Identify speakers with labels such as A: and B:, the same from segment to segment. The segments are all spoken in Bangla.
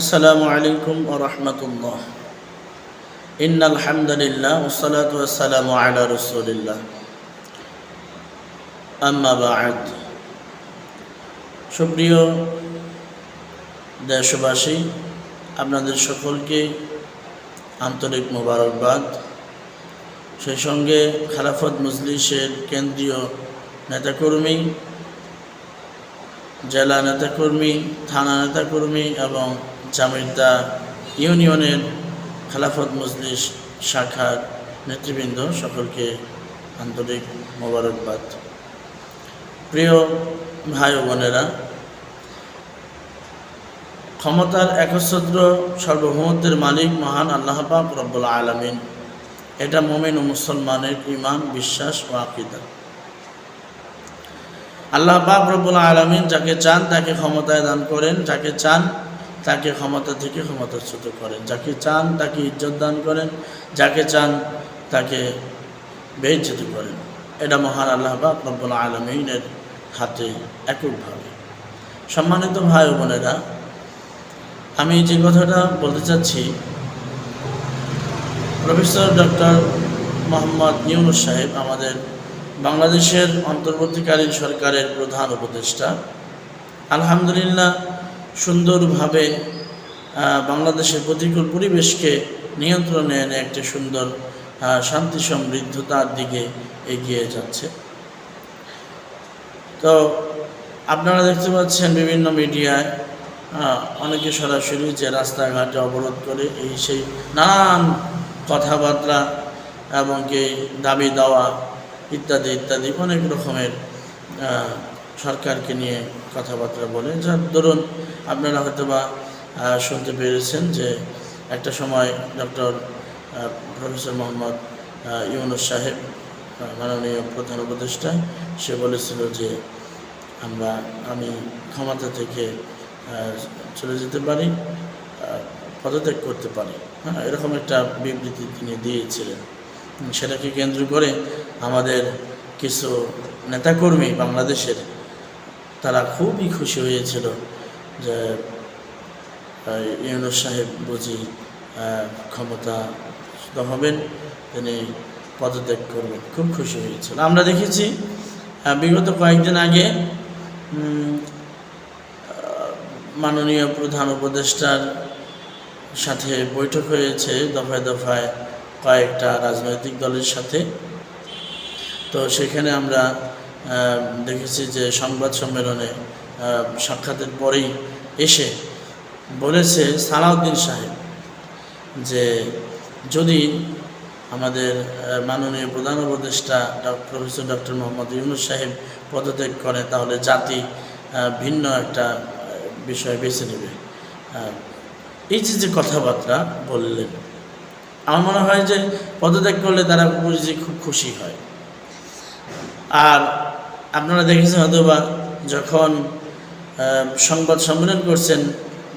A: আসসালামু আলাইকুম ও রহমতুল্লাহ। ইন আলহামদুলিল্লাহ ওসালাতাম আলা রসুলিল্লাহ। আম্মাবাদ সুপ্রিয় দেশবাসী, আপনাদের সকলকে আন্তরিক মোবারকবাদ। সেই সঙ্গে খালাফত মজলিসের কেন্দ্রীয় নেতাকর্মী, জেলা নেতাকর্মী, থানা নেতাকর্মী এবং জামিরদা ইউনিয়নের খেলাফত মজলিস শাখার নেতৃবৃন্দ সকলকে আন্তরিক মোবারকবাদ। প্রিয় ভাই বোনেরা, ক্ষমতার একচ্ছত্র সার্বভৌমত্বের মালিক মহান আল্লাহ পাক রব্বুল আলমিন। এটা মোমেন ও মুসলমানের ইমান বিশ্বাস ও আকিদা। আল্লাহ পাক রব্বুল আলমিন যাকে চান তাকে ক্ষমতায় দান করেন, যাকে চান তাকে ক্ষমতা থেকে ক্ষমতাচ্যুত করেন। যাকে চান তাকে ইজ্জত দান করেন, যাকে চান তাকে বেজ্জিত করেন। এটা মহান আল্লাহ বা রব্বুল আলমিনের হাতে এককভাবে। সম্মানিত ভাই বোনেরা, আমি যে কথাটা বলতে চাচ্ছি, প্রফেসর ডক্টর মোহাম্মদ ইউনুস সাহেব আমাদের বাংলাদেশের অন্তর্বর্তীকালীন সরকারের প্রধান উপদেষ্টা। আলহামদুলিল্লাহ সুন্দরভাবে বাংলাদেশের প্রতিকূল পরিবেশকে নিয়ন্ত্রণে এনে একটি সুন্দর শান্তি সমৃদ্ধতার দিকে এগিয়ে যাচ্ছে। তো আপনারা দেখতে পাচ্ছেন বিভিন্ন মিডিয়ায় অনেকে সরাসরি যে রাস্তাঘাটে অবরোধ করে এই সেই নানান কথাবার্তা এবং কি দাবি দেওয়া ইত্যাদি ইত্যাদি অনেক রকমের সরকারকে নিয়ে কথাবার্তা বলে। যার ধরুন আপনারা হয়তো বা শুনতে পেরেছেন যে একটা সময় ডক্টর প্রফেসর মোহাম্মদ ইউনুস সাহেব মাননীয় প্রধান উপদেষ্টা, সে বলেছিল যে আমরা, আমি ক্ষমতা থেকে চলে যেতে পারি পদত্যাগ করতে পারি। হ্যাঁ এরকম একটা বিবৃতি তিনি দিয়েছিলেন। সেটাকে কেন্দ্র করে আমাদের কিছু নেতাকর্মী বাংলাদেশের, তারা খুবই খুশি হয়েছিল যে ইউনুস সাহেব বুঝি ক্ষমতা হবেন, তিনি পদত্যাগ করবেন। খুব খুশি হয়েছিল। আমরা দেখেছি বিগত কয়েকদিন আগে মাননীয় প্রধান উপদেষ্টার সাথে বৈঠক হয়েছে, দফায় দফায় কয়েকটা রাজনৈতিক দলের সাথে। তো সেখানে আমরা দেখেছি যে সংবাদ সম্মেলনে সাক্ষাতের পরেই এসে বলেছে সালাউদ্দিন সাহেব যে যদি আমাদের মাননীয় প্রধান উপদেষ্টা প্রফেসর ডক্টর মোহাম্মদ ইউনুস সাহেব পদত্যাগ করে, তাহলে জাতি ভিন্ন একটা বিষয় বেছে নেবে। এই যে যে কথাবার্তা বললেন, আমার মনে হয় যে পদত্যাগ করলে তারা বুঝি খুব খুশি হয়। আর আপনারা দেখেছেন হয়তো বা যখন সংবাদ সম্মেলন করছেন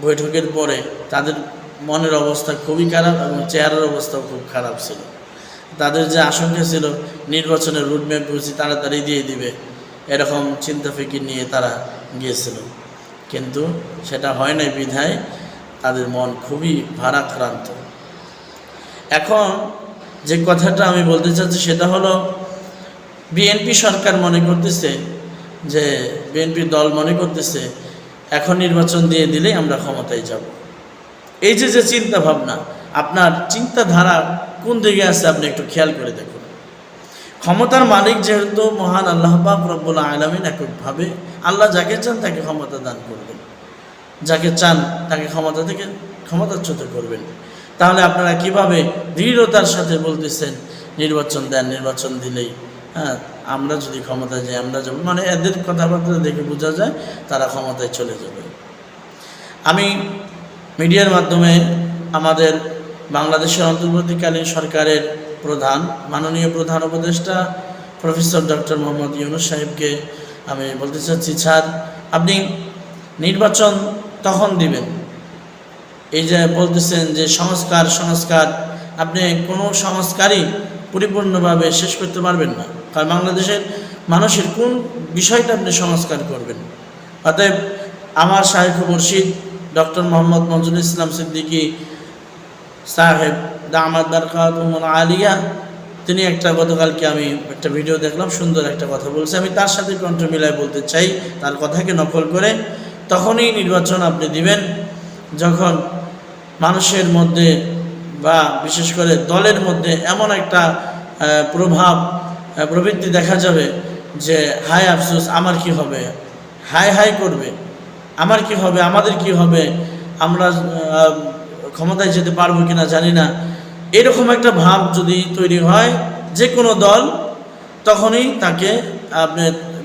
A: বৈঠকের পরে, তাদের মনের অবস্থা খুবই খারাপ এবং চেহারার অবস্থাও খুব খারাপ ছিল। তাদের যে আশঙ্কা ছিল, নির্বাচনের রুটম্যাপ বুঝি তাড়াতাড়ি দিয়ে দিবে, এরকম চিন্তা ফিকির নিয়ে তারা গিয়েছিল। কিন্তু সেটা হয় নাই বিধায় তাদের মন খুবই ভারাক্রান্ত। এখন যে কথাটা আমি বলতে চাচ্ছি সেটা হলো, বিএনপি সরকার মনে করতেছে যে বিএনপি দল মনে করতেছে, এখন নির্বাচন দিয়ে দিলেই আমরা ক্ষমতায় যাব। এই যে যে চিন্তা ভাবনা আপনার চিন্তাধারা কোন দিকে আছে আপনি একটু খেয়াল করে দেখুন। ক্ষমতার মালিক যেহেতু মহান আল্লাহ পাক রব্বুল আলমিন এককভাবে, আল্লাহ যাকে চান তাকে ক্ষমতা দান করবেন। যাকে চান তাকে ক্ষমতা থেকে ক্ষমতাচ্যুত করবেন। তাহলে আপনারা কীভাবে দৃঢ়তার সাথে বলতেছেন, নির্বাচন দেন, নির্বাচন দিলেই হ্যাঁ? আমরা যদি ক্ষমতায় যাই, আমরা যাব। মানে এদের কথাবার্তা দেখে বোঝা যায় তারা ক্ষমতায় চলে যাবে। আমি মিডিয়ার মাধ্যমে আমাদের বাংলাদেশের অন্তর্বর্তীকালীন সরকারের প্রধান, মাননীয় প্রধান উপদেষ্টা প্রফেসর ডক্টর মোহাম্মদ ইউনুস সাহেবকে আমি বলতে চাচ্ছি, স্যার, আপনি নির্বাচন তখন দিবেন। এই যে বলতেছেন যে সংস্কার সংস্কার, আপনি কোনো সংস্কারই পরিপূর্ণভাবে শেষ করতে পারবেন না। কারণ বাংলাদেশের মানুষের কোন বিষয়টা আপনি সংস্কার করবেন? অতএব আমার শাহেখ মুর্শিদ, ডক্টর মোহাম্মদ মঞ্জুর ইসলাম সিদ্দিকী সাহেব দামাদ বারকাতুমুল আলিয়া, তিনি একটা গতকালকে আমি একটা ভিডিও দেখলাম, সুন্দর একটা কথা বলছে। আমি তার সাথে কণ্ঠ মিলায় বলতে চাই, তার কথাকে নকল করে। তখনই নির্বাচন আপনি দিবেন, যখন মানুষের মধ্যে বা বিশেষ করে দলের মধ্যে এমন একটা প্রভাব প্রবৃত্তি দেখা যাবে যে হায় আফসোস, আমার কি হবে? হাই হাই করবে। আমার কি হবে? আমাদের কি হবে? আমরা ক্ষমতায় যেতে পারব কিনা জানি না। এরকম একটা ভাব যদি তৈরি হয় যে কোনো দল, তখনই তাকে আপনি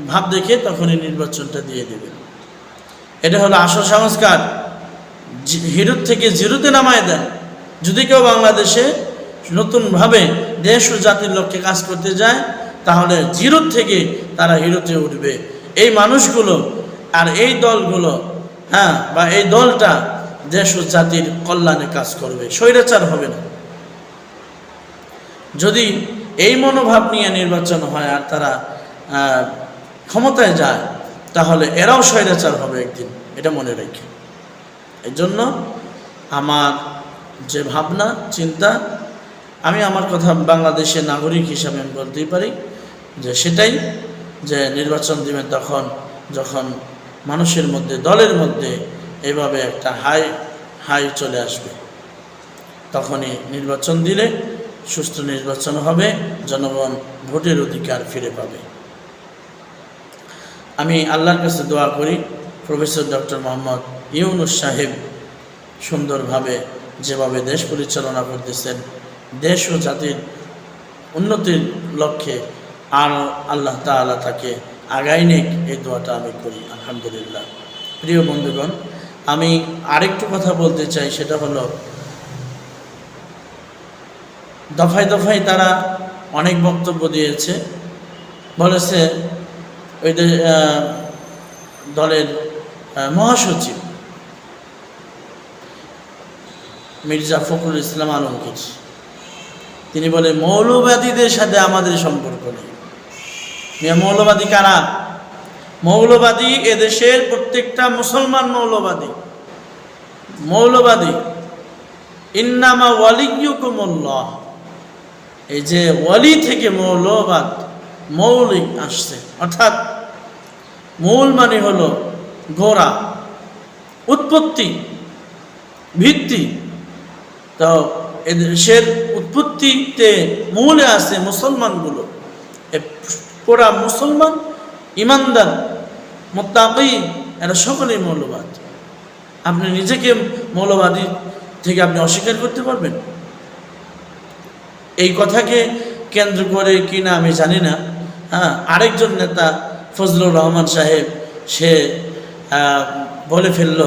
A: ভাব দেখে তখনই নির্বাচনটা দিয়ে দেবেন। এটা হলো আসল সংস্কার। হিরোর থেকে জিরোতে নামায় দেন। যদি কেউ বাংলাদেশে নতুনভাবে দেশ ও জাতির লক্ষ্যে কাজ করতে যায়, তাহলে জিরোর থেকে তারা হিরোতে উঠবে। এই মানুষগুলো আর এই দলগুলো হ্যাঁ বা এই দলটা দেশ ও জাতির কল্যাণে কাজ করবে। স্বৈরাচার হবে না। যদি এই মনোভাব নিয়ে নির্বাচন হয় আর তারা ক্ষমতায় যায়, তাহলে এরাও স্বৈরাচার হবে একদিন, এটা মনে রেখে। এই জন্য আমার যে ভাবনা, চিন্তা, আমি আমার কথা বাংলাদেশের নাগরিক হিসাবে আমি বলতেই পারি যে সেটাই যে নির্বাচন দিবেন তখন যখন মানুষের মধ্যে, দলের মধ্যে এভাবে একটা হাই হাই চলে আসবে। তখনই নির্বাচন দিলে সুস্থ নির্বাচন হবে, জনগণ ভোটের অধিকার ফিরে পাবে। আমি আল্লাহর কাছে দোয়া করি, প্রফেসর ডক্টর মোহাম্মদ ইউনুস সাহেব সুন্দরভাবে যেভাবে দেশ পরিচালনা করতেছেন, দেশ ও জাতির উন্নতির লক্ষ্যে আর আল্লাহ তাআলা তাকে আগাই নেক, এই দোয়াটা আমি করি, আলহামদুলিল্লাহ। প্রিয় বন্ধুগণ, আমি আরেকটু কথা বলতে চাই, সেটা হলো, দফায় দফায় তারা অনেক বক্তব্য দিয়েছে। বলেছে ওই দলের মহাসচিব মির্জা ফখরুল ইসলাম আলমগীর। তিনি বলে মৌলবাদীদের সাথে আমাদের সম্পর্ক নেই। মৌলবাদী কারা? মৌলবাদী এদেশের প্রত্যেকটা মুসলমান মৌলবাদী। মৌলবাদী, ইন্নামা ওয়ালিকুমুল্লাহ এই যে ওয়ালি থেকে মৌলবাদ, মৌলিক আসছে। অর্থাৎ মূল মানে হলো গোড়া, উৎপত্তি, ভিত্তি। তো এদেশের উৎপত্তিতে মূলে আছে মুসলমানগুলো। পুরা মুসলমান, ইমানদার, মোত্তাকি, এরা সকলেই মৌলবাদ। আপনি নিজেকে মৌলবাদী থেকে আপনি অস্বীকার করতে পারবেন? এই কথাকে কেন্দ্র করে কি না আমি জানি না। হ্যাঁ আরেকজন নেতা ফজলুর রহমান সাহেব, সে বলে ফেলল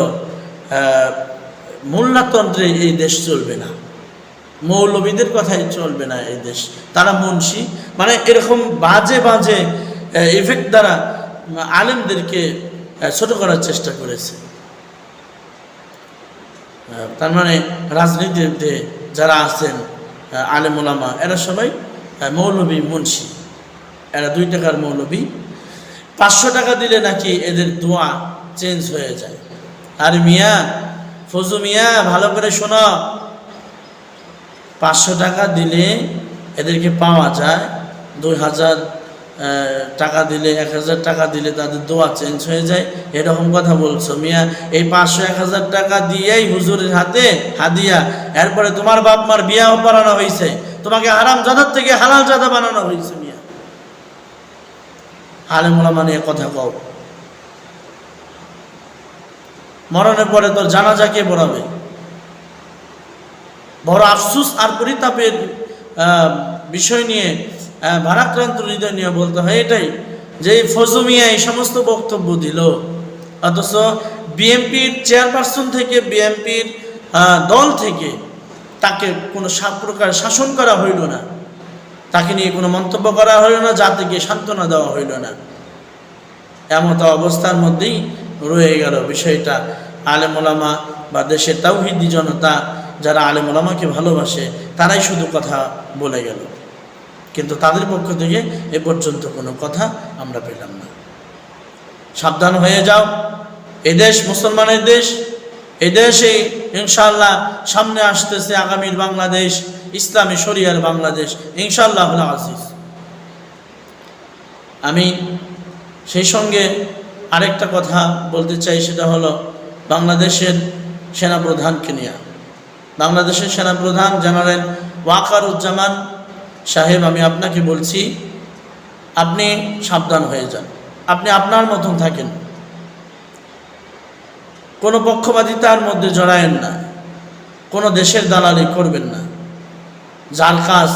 A: মোল্লাতন্ত্রে এই দেশ চলবে না। মৌলবীদের কথাই চলবে না এই দেশ। তারা মুন্সি। মানে এরকম বাজে বাজে ইফেক্ট দ্বারা আলেমদেরকে ছোট করার চেষ্টা করেছে। তার মানে রাজনীতিতে যারা আছেন আলেম ওলামা, এরা সবাই মৌলবী, মুন্সি। এরা দুই টাকার মৌলবী। পাঁচশো টাকা দিলে নাকি এদের দোয়া চেঞ্জ হয়ে যায়। আর মিয়া ফজু মিয়া, ভালো করে শোনো। পাঁচশো টাকা দিলে এদেরকে পাওয়া যায়। দুই হাজার টাকা দিলে, এক হাজার টাকা দিলে তাদের দোয়া চেঞ্জ হয়ে যায়। এরকম কথা বলছো মিয়া। এই পাঁচশো, এক হাজার টাকা দিয়েই হুজুরের হাতে হাদিয়া। এরপরে তোমার বাপ মার বিয়াও পড়ানো হয়েছে তোমাকে হারাম জাদার থেকে হালাল জাদা বানানো হয়েছে মিয়া। আলেমুলামা নিয়ে কথা কও। মরণের পরে তোর জানাজা কে পড়াবে? বড় আফসুস আর পরিতাপের বিষয় নিয়ে ভারাক্রান্ত হৃদয় নিয়ে বলতে হয় এটাই যে এই ফজু এই সমস্ত বক্তব্য দিল। অথচ বিএনপির চেয়ারপারসন থেকে বিএনপির দল থেকে তাকে কোনো প্রকার শাসন করা হইল না। তাকে নিয়ে কোনো মন্তব্য করা হইল না, জাতিকে সান্ত্বনা দেওয়া হইল না। এমত অবস্থার মধ্যেই রয়ে গেল বিষয়টা। আলেমোলামা বা দেশের তাওহিদি জনতা যারা আলেমোলামাকে ভালোবাসে, তারাই শুধু কথা বলে গেল। কিন্তু তাদের পক্ষ থেকে এ পর্যন্ত কোনো কথা আমরা পেলাম না। সাবধান হয়ে যাও। এদেশ মুসলমানের দেশ এই দেশেই ইনশাল্লাহ সামনে আসতেছে আগামীর বাংলাদেশ, ইসলামী শরিয়ার বাংলাদেশ ইনশাল্লাহ আজিজ। আমি সেই সঙ্গে আরেকটা কথা বলতে চাই, সেটা হলো বাংলাদেশের সেনাপ্রধানকে নিয়ে। বাংলাদেশের সেনাপ্রধান জেনারেল ওয়াকারুজ্জামান সাহেব, আমি আপনাকে বলছি, আপনি সাবধান হয়ে যান। আপনি আপনার মতন থাকেন। কোনো পক্ষপাতিতার মধ্যে জড়ায়েন না। কোনো দেশের দালালি করবেন না। যার কাজ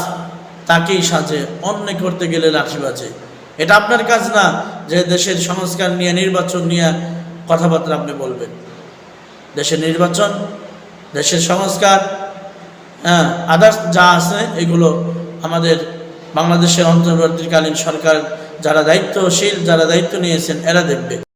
A: তাকেই সাজে, অন্য করতে গেলে লাঠি বাজে। এটা আপনার কাজ না যে দেশের সংস্কার নিয়ে, নির্বাচন নিয়ে কথাবার্তা আপনি বলবেন। দেশের নির্বাচন, দেশের সংস্কার হ্যাঁ আদার্স যা আছে, এগুলো আমাদের বাংলাদেশের অন্তর্বর্তীকালীন সরকার যারা দায়িত্বশীল, যারা দায়িত্ব নিয়েছেন, এরা দেখবে।